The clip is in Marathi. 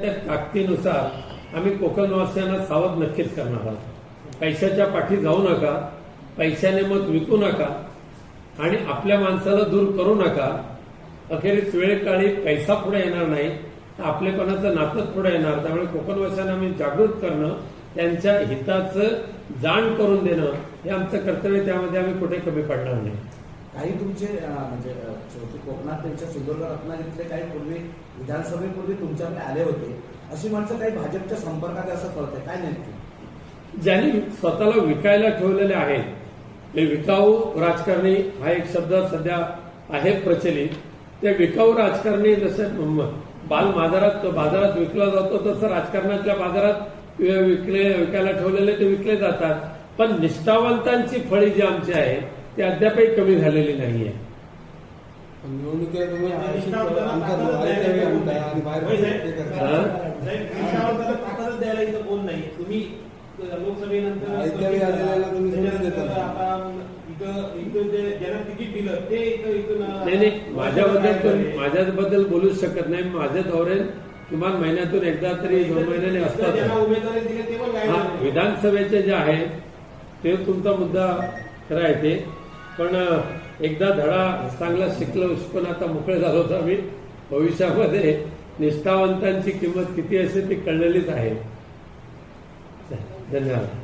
त्या ताकदीनुसार आम्ही कोकणवासियांना सावध नक्कीच करणार आहोत. पैशाच्या पाठी जाऊ नका पैशाने मत विकू नका आणि आपल्या माणसाला दूर करू नका. अखेरीस वेळकाळी पैसा पुढे येणार नाही आपलेपणाचं नातंच पुढे येणार. त्यामुळे कोकणवासियांना आम्ही जागृत करणं त्यांच्या हिताचं जाण करून देणं हे आमचं कर्तव्य त्यामध्ये आम्ही कुठे कमी पडणार नाही. काही तुमचे म्हणजे कोकणात त्यांच्या सिंधुदुर्ग रत्नागिरीतले काही पूर्वी विधानसभेपूर्वी तुमच्याकडे आले होते अशी माणसं काही भाजपच्या संपर्कात असं कळतंय काय नेमकी? ज्यांनी स्वतःला विकायला ठेवलेले आहेत ते विकाऊ राजकारणी हा एक शब्द सध्या आहे प्रचलित. ते विकाऊ राजकारणी जसं बाल बाजारात बाजारात विकला जातो तसं राजकारणाच्या बाजारात विकले विकायला ठेवलेले ते विकले जातात. पण निष्ठावंतांची फळी जी आमची आहे ती अद्यापही कमी झालेली नाहीये. हा? कोण नाही? नाही नाही माझ्याबद्दल बोलूच शकत नाही. माझे दौरे किमान महिन्यातून एकदा तरी दोन महिन्याने असतात. विधानसभेचे जे आहे ते तुमचा मुद्दा खरा आहे ते. पण एकदा धडा चांगला शिकलो पण आता मोकळे झालो होतो आम्ही. भविष्यामध्ये निष्ठावंतांची किंमत किती असेल ती कळलेलीच आहे. धन्यवाद.